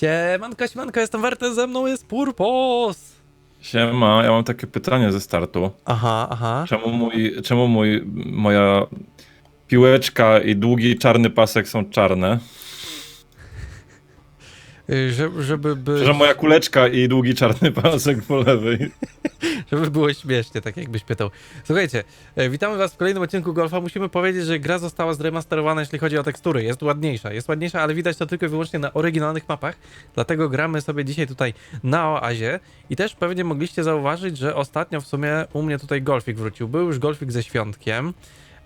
Siemanko, siemanko, jestem Wertes, ze mną jest Purpos. Siema, ja mam takie pytanie ze startu. Aha, aha. Czemu mój, czemu mój, moja piłeczka i długi czarny pasek są czarne? Y, Że, żeby, by, Że moja kuleczka i długi czarny pasek po lewej. żeby było śmiesznie, tak jakbyś pytał. Słuchajcie, e, witamy was w kolejnym odcinku Golfa. Musimy powiedzieć, że gra została zremasterowana, jeśli chodzi o tekstury. Jest ładniejsza, jest ładniejsza, ale widać to tylko i wyłącznie na oryginalnych mapach. Dlatego gramy sobie dzisiaj tutaj na oazie. I też pewnie mogliście zauważyć, że ostatnio w sumie u mnie tutaj Golfik wrócił. Był już Golfik ze Świątkiem.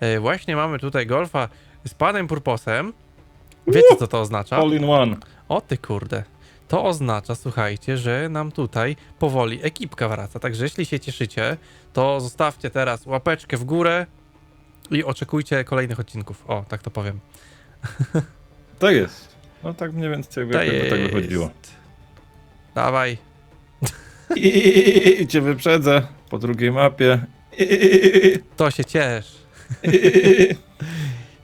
E, Właśnie mamy tutaj Golfa z panem Purposem. Wiecie, co to oznacza? All in one. O ty kurde. To oznacza, słuchajcie, że nam tutaj powoli ekipka wraca. Także jeśli się cieszycie, to zostawcie teraz łapeczkę w górę i oczekujcie kolejnych odcinków. O, tak to powiem. Tak jest. No tak mniej więcej To jakby tak wychodziło. Dawaj. I cię wyprzedzę po drugiej mapie. To się ciesz.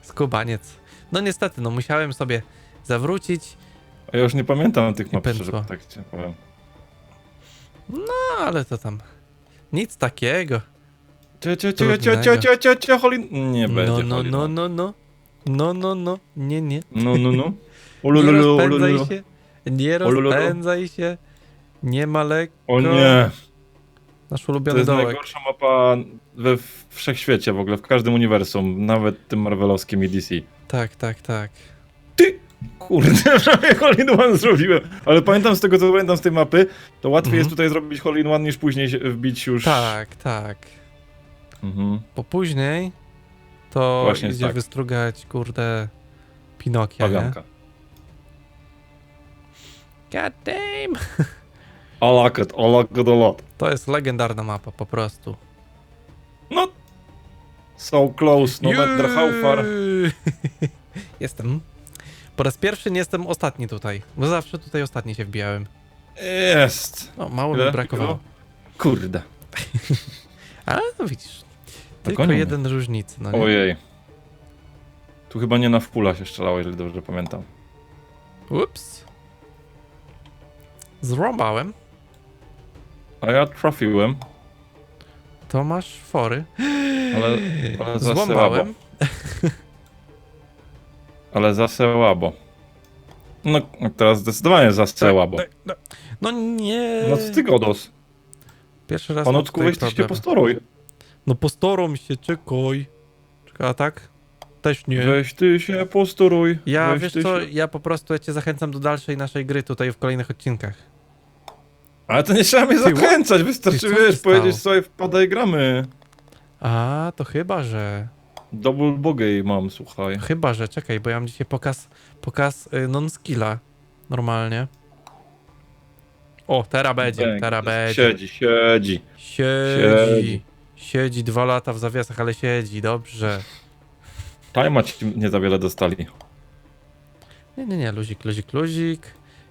Skubaniec. No niestety, no musiałem sobie zawrócić, ja już nie pamiętam tych map, szczerze tak ci powiem. no ale to tam nic takiego. Cio, cio, cio, cio, cio, cio, cio, cio, Holin... Nie No, będzie no, Holin no, no, no. No, no, no. Nie, nie. No, no, no. Nie Ulululu, rozpędzaj ulululu. się, nie Ulululu. rozpędzaj się, nie ma lekko. O nie. Nasz To ulubiony jest dołek. najgorsza mapa we wszechświecie w ogóle, w każdym uniwersum, nawet tym marvelowskim i DC. Tak, tak, tak. Kurde, prawie Hole in One zrobiłem. Ale pamiętam z tego, co pamiętam z tej mapy, to łatwiej Mhm. jest tutaj zrobić Hole in One niż później wbić już... Tak, tak. Mhm. Bo później to Właśnie idzie tak. wystrugać, kurde, Pinokia, nie? God damn! I like it, I like it a lot. To jest legendarna mapa, po prostu. No. So close, no matter how far. Jestem. Po raz pierwszy nie jestem ostatni tutaj, bo zawsze tutaj ostatni się wbijałem. Jest. No, mało Ile? mi brakowało. Kurde. Ale no widzisz, tylko jeden różnicy, no nie? Ojej. Tu chyba nie na wpula się strzelało, jeżeli dobrze pamiętam. Ups. Zrąbałem. A ja trafiłem, To masz fory. ale, ale za słabo. Złamałem. Ale za słabo. No, teraz zdecydowanie za słabo. Tak, tak, tak. No nie. No co ty godos? Pierwszy raz mam Panutku, tutaj weź ty się problem. postaruj. No postaram się, czekaj. Czekaj, a tak? Też nie. Weź ty się postaruj. Ja, weź wiesz co, Się... ja po prostu ja cię zachęcam do dalszej naszej gry tutaj w kolejnych odcinkach. Ale to nie trzeba mnie Ty, zachęcać, Ty, wystarczy, co wiesz, powiedzieć sobie wpadaj gramy. A, to chyba, że... Double bogey mam, słuchaj. Chyba, że, czekaj, bo ja mam dzisiaj pokaz, pokaz y, non-skilla. Normalnie. O, teraz będzie, Bęk, teraz będzie. Siedzi, siedzi. Siedzi. Siedzi. Siedzi dwa lata w zawiasach, ale siedzi, dobrze. Tajma ci nie za wiele dostali. Nie, nie, nie, luzik, luzik, luzik.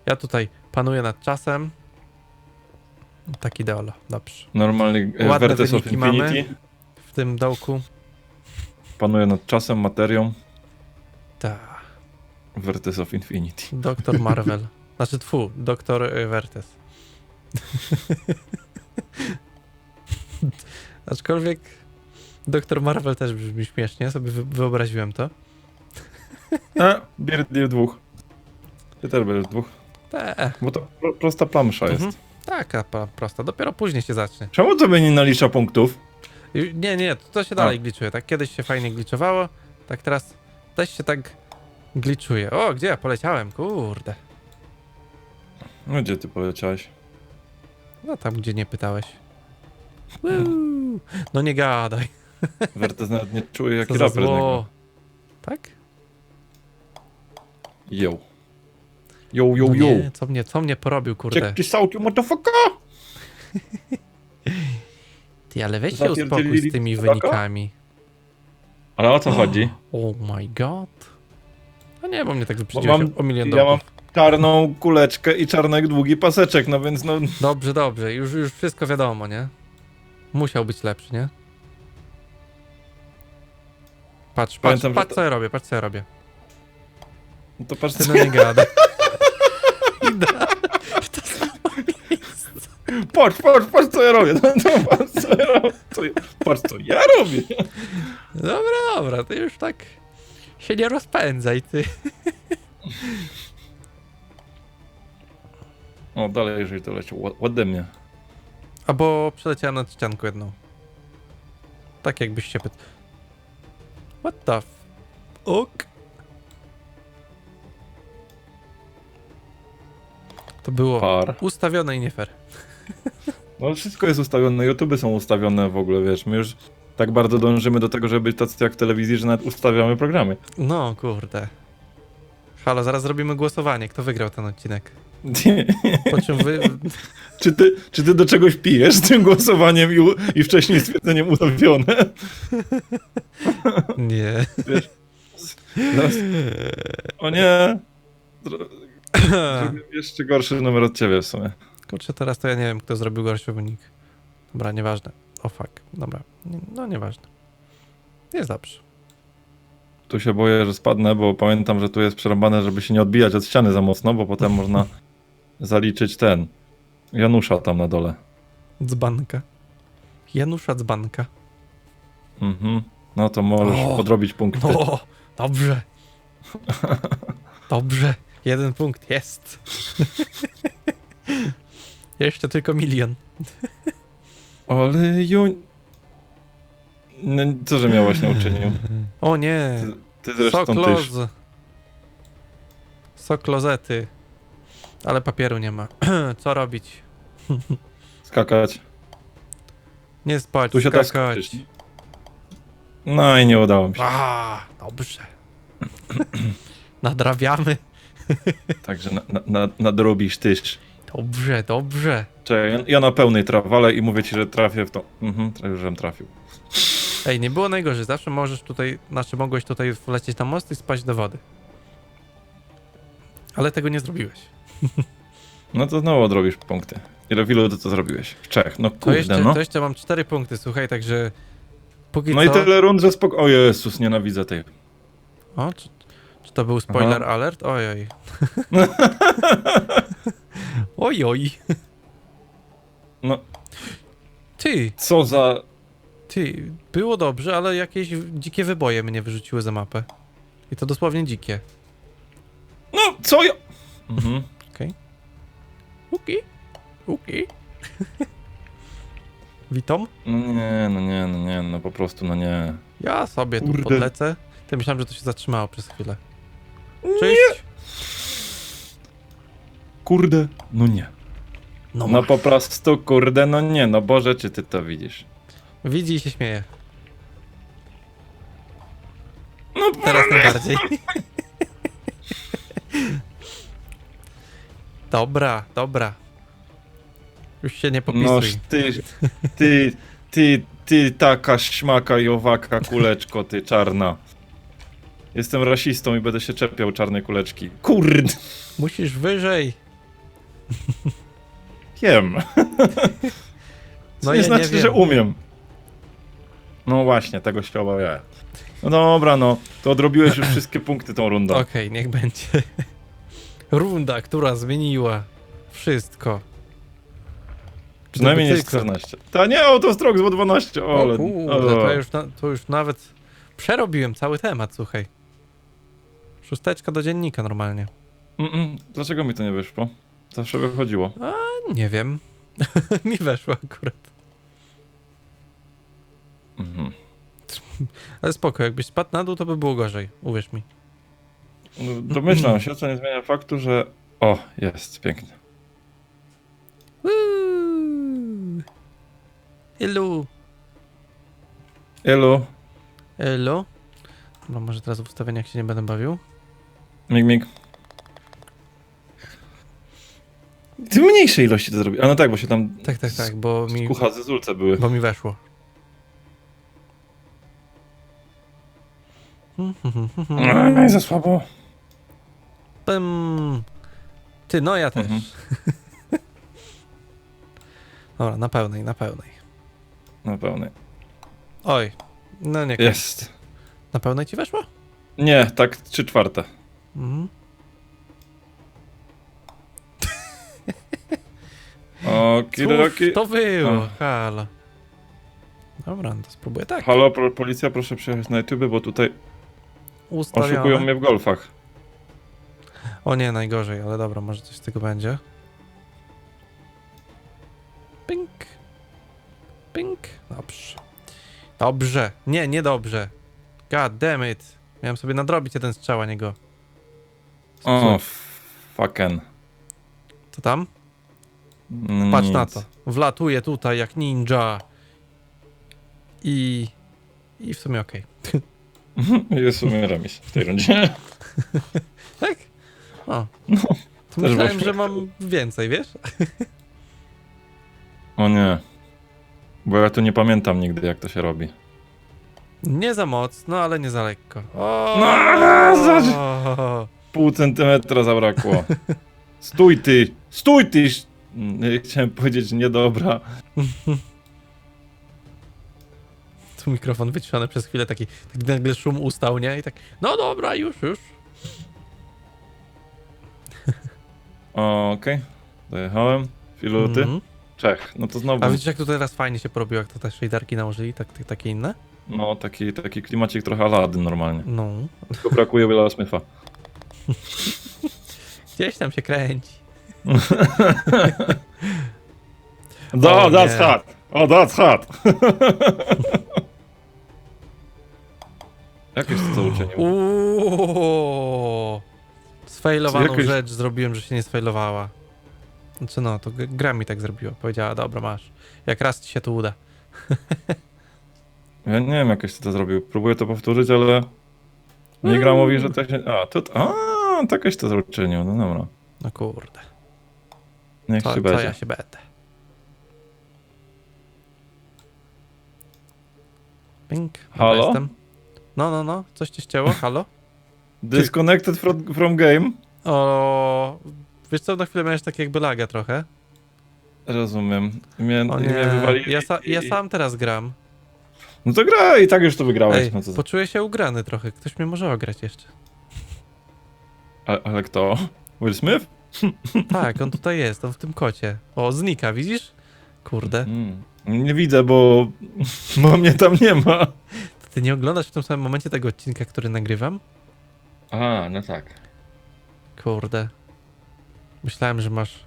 Ja tutaj panuję nad czasem. Taki deolo, dobrze. Normalnie e, Ładne Vertes of wyniki mamy. Infinity. W tym dołku. Panuje nad czasem, materią. Ta. Vertes of Infinity. Doktor Marvel. Znaczy, tfu, doktor y, Vertes. Aczkolwiek doktor Marvel też brzmi śmiesznie, sobie wy- wyobraziłem to. A, bierdnie dwóch. Ty też będziesz dwóch. Te, Bo to pro, prosta plamsza jest. Mhm. taka pa- prosta, dopiero później się zacznie. Czemu to mnie nie nalicza punktów? Nie, nie, to, się dalej gliczuje. Tak kiedyś się fajnie gliczowało, tak teraz też się tak gliczuje. O, gdzie ja poleciałem? Kurde. No gdzie ty poleciałeś? No tam, gdzie nie pytałeś. No nie gadaj. Vertes nawet nie czuje Co za raper niego. zło. Tak? Yo. Yo, yo, No yo. nie, co mnie, co mnie porobił, kurde. Check this out, you motherfucker! Ty, ale weź się uspokój z tymi wynikami. Ale o co chodzi? Oh my god. No nie, bo mnie tak Bo wyprzedziłeś mam, o milion ja mam dolarów. czarną kuleczkę i czarny długi paseczek, no więc no... Dobrze, dobrze, już, już wszystko wiadomo, nie? Musiał być lepszy, nie? Patrz, patrz, Pamiętam, że patrz to- co ja robię, patrz co ja robię. To patrz Ty co... no nie gadaj. Idę. patrz, patrz, patrz co ja robię. No, no, patrz co ja robię. Co ja, patrz co ja robię. Dobra, dobra, ty już tak się nie rozpędzaj, ty. O, dalej, jeżeli to leci ła- ode mnie. Albo przeleciałem nad ścianką jedną. Tak jakbyś się pytał. What the f... Ok. To było Par. ustawione i nie fair. No wszystko jest ustawione, YouTube są ustawione w ogóle, wiesz, my już tak bardzo dążymy do tego, żeby być tacy jak w telewizji, że nawet ustawiamy programy. No kurde. Halo, zaraz zrobimy głosowanie. Kto wygrał ten odcinek? Po czym wy... czy, ty, czy ty do czegoś pijesz tym głosowaniem i, u- i wcześniej stwierdzeniem ustawione? Nie. Zaraz- O nie! Zro- Zrobiłem jeszcze gorszy numer od ciebie w sumie. Kurczę, teraz to ja nie wiem, kto zrobił gorszy wynik. Dobra, nieważne. O fuck. Dobra. No nieważne. Jest dobrze. Tu się boję, że spadnę, bo pamiętam, że tu jest przerąbane, żeby się nie odbijać od ściany za mocno, bo potem można zaliczyć ten. Janusza tam na dole. Dzbanka. Janusza Dzbanka. Mhm. No to możesz O! podrobić punkty. O, dobrze. Dobrze. Jeden punkt jest. Jeszcze tylko milion. Ale ju... No, co, że miałaś na uczynił? O nie. Ty, ty zresztą. Sokloz. Soklozety. Ale papieru nie ma. Co robić? Skakać. Nie spać, Tu się tak skakać. skoczyć. No i nie udało mi się. A, dobrze. Nadrabiamy. Także na, na, na, nadrobisz tyż. Dobrze, dobrze. Czekaj, ja, na pełnej trawale i mówię ci, że trafię w to. Mhm, już żem trafił. Ej, nie było najgorzej. Zawsze możesz tutaj, znaczy mogłeś tutaj wlecieć na most i spaść do wody. Ale tego nie zrobiłeś. No to znowu odrobisz punkty. Ile w ilu ty to zrobiłeś? W. No To kurde, jeszcze, no. to jeszcze mam cztery punkty, słuchaj, także póki No i co... tyle rund, że spoko... O Jezus, nienawidzę tej. O, czy, czy to był spoiler alert? Ojoj. Ojoj. No, Ty, co za... ty, było dobrze, ale jakieś dzikie wyboje mnie wyrzuciły za mapę. I to dosłownie dzikie. No, co ja... Mhm. Uki, uki. Witam. No nie, no nie, no nie, no po prostu, no nie. Ja sobie tu Kurde. podlecę. Ty myślałem, że to się zatrzymało przez chwilę. Cześć. Kurde, no nie. No, No po prostu, kurde, no nie, no Boże, czy ty to widzisz? Widzi i się śmieje. No Teraz najbardziej. Dobra, dobra. Już się nie popisuj. ty, ty, ty, ty taka śmaka i owaka kuleczko, ty czarna. Jestem rasistą i będę się czepiał czarnej kuleczki. Kurde, Musisz wyżej. wiem. No nie ja nie znaczy, wiem. że umiem. No właśnie, tego się obawiałem. No dobra, no, to odrobiłeś już wszystkie punkty tą rundą. Okej, niech będzie. Runda, która zmieniła wszystko. Przynajmniej nie jest tylko- 14. Ta nie, Autostrok z 12, O ale... kurde, to już, na, to już nawet przerobiłem cały temat, słuchaj. Szósteczka do dziennika normalnie. Mm, mm, dlaczego mi to nie wyszło? Zawsze wychodziło. Nie wiem. Mi weszło akurat. Mhm. Ale spoko, jakbyś spadł na dół, to by było gorzej. Uwierz mi. Domyślam się, co nie zmienia faktu, że... O, jest, pięknie. Ilu? Elu, Elo? No może teraz w ustawieniach się nie będę bawił. mig, mig. Ty mniejszej ilości to zrobił. A no tak, bo się tam Tak, tak, tak, bo mi, kucha ze zulce były. bo mi weszło. Aj, za słabo. Pym. Ty, no ja też. Mhm. Dobra, na pełnej, na pełnej. Na pełnej. Oj, no nie. Jest. Na pełnej ci weszło? Nie, tak trzy czwarte. Mhm. Okidoki. Cóż to było? Halo. Dobra, no to spróbuję tak. Halo, pro, policja, proszę przyjechać na YouTube, bo tutaj oszukują Ustawione. mnie w golfach. O nie, najgorzej, ale dobra, może coś z tego będzie. Pink. Pink. Dobrze. Dobrze. Nie, nie dobrze. God damn it. Miałem sobie nadrobić jeden strzał, a nie go. O, fucking. Co tam? Patrz nic. na to. Wlatuje tutaj jak ninja. I... I w sumie okej. Jest w sumie remis w tej rundzie. Tak? O. No, To też myślałem, właśnie. że mam więcej, wiesz? O nie. Bo ja tu nie pamiętam nigdy, jak to się robi. Nie za mocno, ale nie za lekko. O! No, za- Pół centymetra zabrakło. Stój ty! Stój ty! Nie, Chciałem powiedzieć niedobra. Tu mikrofon wyciszony przez chwilę, taki, taki nagle szum ustał, nie? I tak, no dobra, już, już. Okej. Dojechałem. Filuty. Mhm. Czech. No to znowu. A widzisz, jak to teraz fajnie się porobiło, jak to te shaderki nałożyli, tak, tak, takie inne? No, taki, taki klimacik trochę Aladdin normalnie. No. Tylko brakuje Willa Smitha. Gdzieś tam się kręci. No, O that's nie. hot! O, that's hot! Jakieś to uczynił? Uuuu. Sfailowaną Jakieś- rzecz zrobiłem, że się nie sfailowała. Znaczy no, to gra mi tak zrobiła. Powiedziała, dobra, masz. Jak raz ci się to uda. Ja nie wiem, jakieś to zrobił. Próbuję to powtórzyć, ale... Nie gra mówi, że to się... A, to... A, to jakoś to uczynił. No dobra. No kurde. Niech Co, się będzie. ja się będę? Pink. Halo? Jestem. No, no, no. Coś cię ścięło? Halo? Disconnected from, from game? O, wiesz co, na chwilę miałeś tak jakby laga trochę. Rozumiem. Mnie, O mnie nie, wywalili ja, sa, ja sam teraz gram. No to gra i tak już to wygrałeś. Ej, no to... poczuję się ugrany trochę. Ktoś mnie może ograć jeszcze. A, ale kto? Will Smith? Tak, on tutaj jest, on w tym kocie. O, znika, widzisz? Kurde. Mm. Nie widzę, bo... bo mnie tam nie ma. To ty nie oglądasz w tym samym momencie tego odcinka, który nagrywam? A, no tak. Kurde. Myślałem, że masz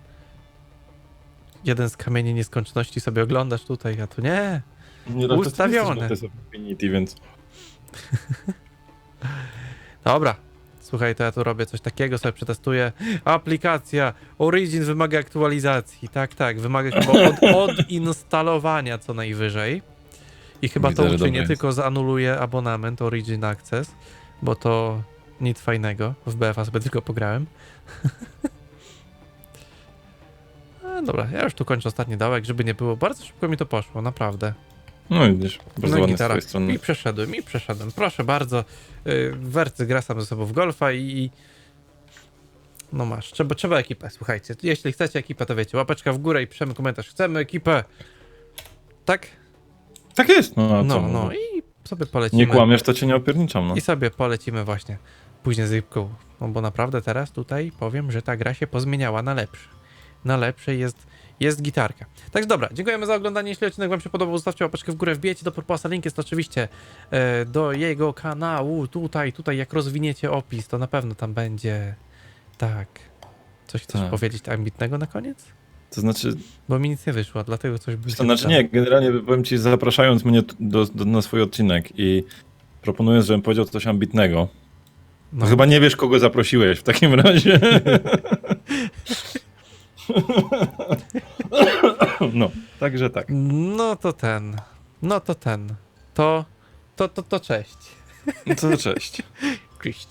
jeden z kamieni nieskończoności sobie oglądasz tutaj, a tu nie. Nie, no to Ustawione. jesteś w Infinity, więc... Dobra. Słuchaj, to ja tu robię coś takiego, sobie przetestuję. Aplikacja Origin wymaga aktualizacji. Tak, tak, wymaga chyba od, odinstalowania co najwyżej. I chyba Widzę, to uczynię, tylko zanuluję abonament Origin Access, bo to nic fajnego. W BFA sobie tylko pograłem. A, dobra, ja już tu kończę ostatni dołek, żeby nie było. Bardzo szybko mi to poszło, naprawdę. No widzisz, bardzo No ładnie z twojej strony. I przeszedłem, i przeszedłem. Proszę bardzo. Yy, Wercy gra sam ze sobą w golfa i... No masz, trzeba, trzeba ekipę, słuchajcie. Jeśli chcecie ekipę, to wiecie, łapeczka w górę i piszemy komentarz. Chcemy ekipę. Tak? Tak jest. No, No, no i sobie polecimy. Nie kłamiesz, to cię nie opierniczam, no. I sobie polecimy właśnie później z Rybką. No bo naprawdę teraz tutaj powiem, że ta gra się pozmieniała na lepsze. Na lepsze jest, jest gitarka. Także dobra, dziękujemy za oglądanie. Jeśli odcinek wam się podobał, zostawcie łapeczkę w górę, wbijecie do Purposa. Link jest oczywiście e, do jego kanału. Tutaj, tutaj, jak rozwiniecie opis, to na pewno tam będzie. Tak. Coś chcesz Tak. powiedzieć ambitnego na koniec? To znaczy, Bo mi nic nie wyszło, dlatego coś by to znaczy nie, generalnie powiem ci, zapraszając mnie tu- do, do, na swój odcinek i proponując, żebym powiedział coś ambitnego, No. chyba nie wiesz, kogo zaprosiłeś w takim razie. no, także tak. no to ten. No to ten. To. To, to, to cześć. No to cześć. Cześć.